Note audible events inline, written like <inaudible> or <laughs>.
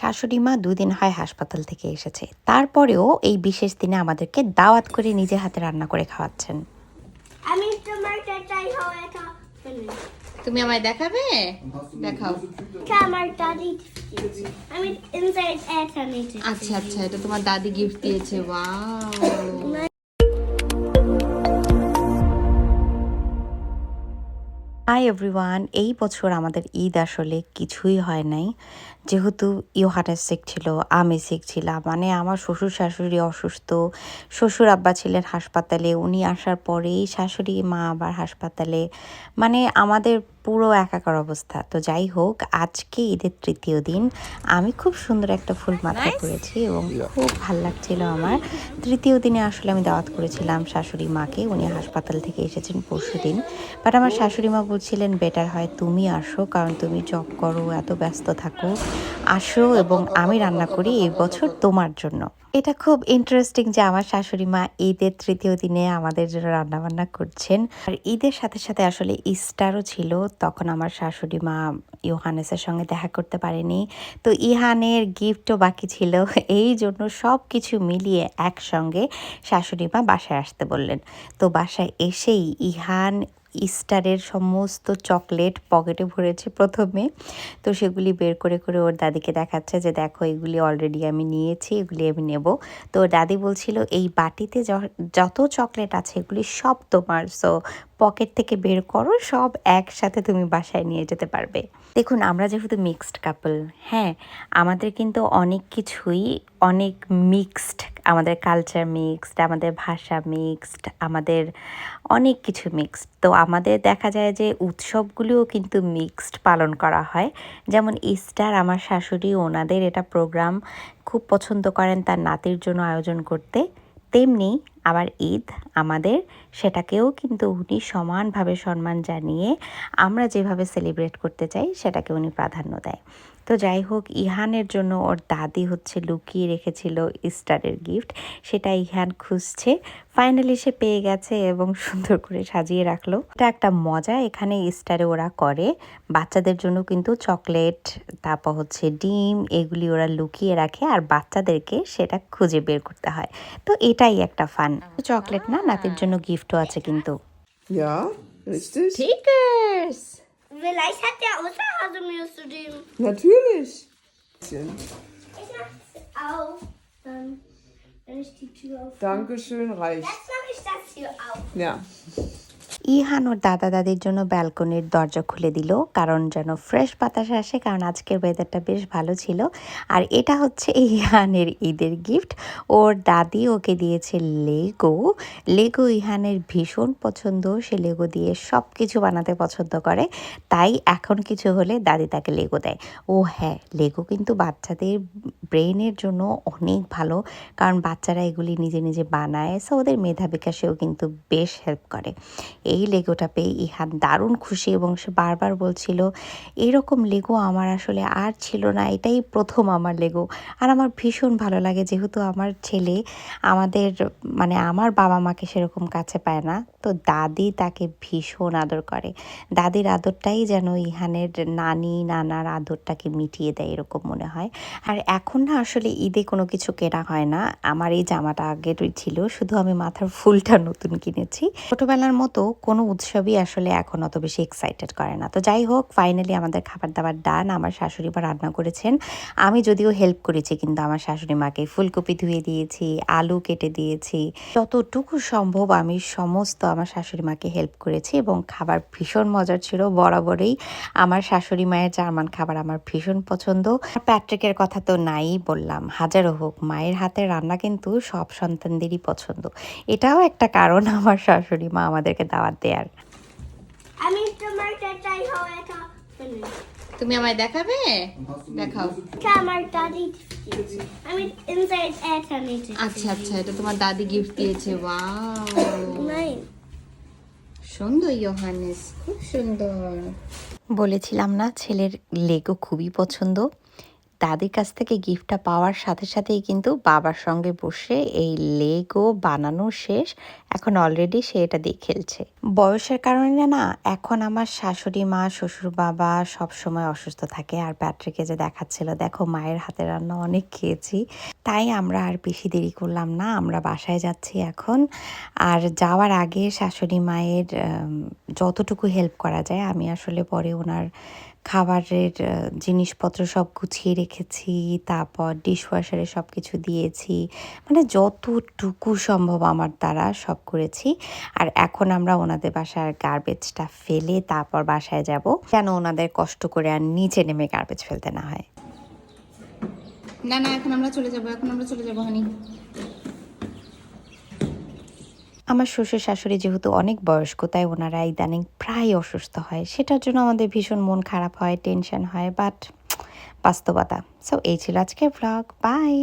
শাশুড়ি মা দুদিন হয় হাসপাতাল থেকে এসেছে। তারপরেও এই বিশেষ দিনে আমাদেরকে দাওয়াত করে নিজে হাতে রান্না করে খাওয়াচ্ছেন। আমি তোমার চাচাই হওয়া এটা তুমি আমায় দেখাবে? দেখাও। আমার দাদি আমি ইনসাইড এটা নিতে আচ্ছা আচ্ছা এটা তোমার দাদি গিফট দিয়েছে ওয়াও হাই এভরিওয়ান এই বছর আমাদের ঈদ আসলে কিছুই হয় নাই। যেহেতু ইউহানের সিক ছিল আমি সিক ছিলাম মানে আমার শ্বশুর শাশুড়ি অসুস্থ শ্বশুর আব্বা ছিলেন হাসপাতালে উনি আসার পরেই শাশুড়ি মা আবার হাসপাতালে মানে আমাদের পুরো একাকার অবস্থা। তো যাই হোক আজকে ঈদের তৃতীয় দিন আমি খুব সুন্দর একটা ফুল মাথায় করেছি এবং খুব ভালো লাগছিল আমার। তৃতীয় দিনে আসলে আমি দাওয়াত করেছিলাম শাশুড়ি মাকে উনি হাসপাতাল থেকে এসেছেন পরশু দিন। বাট আমার শাশুড়ি মা বলছিলেন বেটার হয় তুমি আসো কারণ তুমি জব করো এত ব্যস্ত থাকো। আসো এবং আমি রান্না করি এই বছর তোমার জন্য। এটা খুব ইন্টারেস্টিং যে আমার শাশুড়ি মা ঈদের তৃতীয় দিনে আমাদের জন্য রান্নাবান্না করছেন। আর ঈদের সাথে সাথে আসলে ইস্টারও ছিল, তখন আমার শাশুড়ি মা ইউহানেসের সঙ্গে দেখা করতে পারেনি। তো ইহানের গিফটও বাকি ছিল, এই জন্য সব কিছু মিলিয়ে একসঙ্গে শাশুড়ি মা বাসায় আসতে বললেন। তো বাসায় এসেই ইহান ইস্টারের সমস্ত চকলেট পকেটে ভরেছে প্রথমে। তো সেগুলি বের করে করে ওর দাদিকে দেখাচ্ছে যে, দেখো, এগুলি অলরেডি আমি নিয়েছি, এগুলি আমি নেব। তো দাদি বলছিল, এই বাটিতে যত চকলেট আছে, এগুলি সব তোমার। সো পকেট থেকে বের করো, সব একসাথে তুমি বাসায় নিয়ে যেতে পারবে। দেখুন, আমরা যেহেতু মিক্সড কাপল হ্যাঁ আমাদের কিন্তু অনেক কিছুই, অনেক মিক্সড আমাদের কালচার মিক্সড আমাদের ভাষা মিক্সড আমাদের অনেক কিছু মিক্সড তো আমাদের দেখা যায় যে উৎসবগুলিও কিন্তু মিক্সড পালন করা হয়। যেমন ইস্টার আমার শাশুড়ি ওনাদের এটা প্রোগ্রাম খুব পছন্দ করেন তার নাতির জন্য আয়োজন করতে। তেমনি আবার ঈদ আমাদের সেটাকেও কিন্তু উনি সমানভাবে সম্মান জানিয়ে আমরা যেভাবে সেলিব্রেট করতে চাই সেটাকে উনি প্রাধান্য দেয়। তো যাই হোক, ইহানের জন্য ওর দাদি হচ্ছে লুকিয়ে রেখেছিল ইস্টারের গিফট সেটা ইহান খুঁজছে। ফাইনালি সে পেয়ে গেছে এবং সুন্দর করে সাজিয়ে রাখল। এটা একটা মজা, এখানে ইস্টারে ওরা করে। বাচ্চাদের জন্য কিন্তু চকলেট, তারপর হচ্ছে ডিম, এগুলি ওরা লুকিয়ে রাখে আর বাচ্চাদেরকে সেটা খুঁজে বের করতে হয়। তো এটাই একটা ফান চকলেট না নাতির জন্য গিফটও আছে কিন্তু Ja, richtig. ঠিকার্স Vielleicht hat der Osterhase mir zu dem. Natürlich. Ich mach's auf. Dann, wenn ich die Tür auf. Dankeschön, reicht. Jetzt mache ich das hier auf. Ja. Ihan ওর দাদা দাদির জন্য ব্যালকনির দরজা খুলে দিল, কারণ যেন ফ্রেশ বাতাস আসে, কারণ আজকের ওয়েদারটা বেশ ভালো ছিল। আর এটা হচ্ছে ইহানের ঈদের গিফট ওর দাদি ওকে দিয়েছে লেগো লেগো ইহানের ভীষণ পছন্দ। সে লেগো দিয়ে সব কিছু বানাতে পছন্দ করে। তাই এখন কিছু হলে দাদি তাকে লেগো দেয়। ও হ্যাঁ লেগো কিন্তু বাচ্চাদের ব্রেনের জন্য অনেক ভালো। কারণ বাচ্চারা এগুলি নিজে নিজে বানায় সো ওদের মেধা বিকাশেও কিন্তু বেশ হেল্প করে। এই লেগোটা পেয়ে ইহান দারুণ খুশি এবং সে বারবার বলছিল, এরকম লেগো আমার আসলে আর ছিল না, এটাই প্রথম আমার লেগো। আর আমার ভীষণ ভালো লাগে যেহেতু আমার ছেলে আমাদের মানে আমার বাবা মাকে সেরকম কাছে পায় না। তো দাদি তাকে ভীষণ আদর করে। দাদির আদরটাই যেন ইহানের নানি, নানার আদরটাকে মিটিয়ে দেয় এরকম মনে হয়। আর এখন না আসলে ঈদে কোনো কিছু কেনা হয় না। আমার এই জামাটা আগের ছিল, শুধু আমি মাথার ফুলটা নতুন কিনেছি। ছোটবেলার মতো কোনো উৎসবই আসলে এখন অত বেশি এক্সাইটেড করে না। তো যাই হোক ফাইনালি আমাদের খাবার দাবার ডান আমার শাশুড়ি মা রান্না করেছেন। আমি যদিও হেল্প করেছি, কিন্তু আমার শাশুড়ি মাকে ফুলকপি ধুয়ে দিয়েছি, আলু কেটে দিয়েছি। যতটুকু সম্ভব আমি সমস্ত আমার শাশুড়ি মাকে হেল্প করেছি এবং খাবার ভীষণ মজার ছিল বরাবরই আমার শাশুড়ি মায়ের জার্মান খাবার আমার ভীষণ পছন্দ। আর প্যাট্রিকের কথা তো নাই বললাম হাজারো হোক মায়ের হাতের রান্না কিন্তু সব সন্তানদেরই পছন্দ। এটাও একটা কারণ আমার শাশুড়ি মা আমাদেরকে দাওয়াত দেয়ার। আমি তোমার চাচাই হওয়া তুমি আমায় দেখাবে? দেখাও। আমার দাদি আমি ইনসাইড এটা আচ্ছা আচ্ছা এটা তোমার দাদি গিফট দিয়েছে <laughs> ওয়াও. সুন্দর ইয়োহানেস খুব সুন্দর। বলেছিলাম না ছেলের লেগো খুবই পছন্দ। দাদির কাছ থেকে গিফটটা পাওয়ার সাথে সাথেই কিন্তু বাবার সঙ্গে বসে এই লেগো বানানো শেষ। এখন অলরেডি সে এটা দিয়ে খেলছে। বয়সের কারণে না, এখন আমার শাশুড়ি মা, শ্বশুর বাবা সব সময় অসুস্থ থাকে। আর প্যাট্রিকে যে দেখাচ্ছিল, দেখো মায়ের হাতে রান্না অনেক খেয়েছি। তাই আমরা আর বেশি দেরি করলাম না, আমরা বাসায় যাচ্ছি এখন। আর যাওয়ার আগে শাশুড়ি মায়ের যতটুকু হেল্প করা যায়, আমি আসলে পরে ওনার খাবারের জিনিসপত্র সব গুছিয়ে রেখেছি, তারপর ডিশওয়াশারে সব কিছু দিয়েছি। মানে যতটুকু সম্ভব আমার দ্বারা সব করেছি। আর এখন আমরা ওনাদের বাসার গার্বেজটা ফেলে তারপর বাসায় যাব। কেন ওনাদের কষ্ট করে আর নিচে নেমে গার্বেজ ফেলতে না হয়। না না, এখন আমরা চলে যাব, এখন আমরা চলে যাব হানি আমার শ্বশুর শাশুড়ি যেহেতু অনেক বয়স্ক, তাই ওনারা ইদানিং প্রায় অসুস্থ হয়। সেটার জন্য আমাদের ভীষণ মন খারাপ হয় টেনশন হয় বাট বাস্তবতা। সো এই ছিল আজকের ব্লগ বাই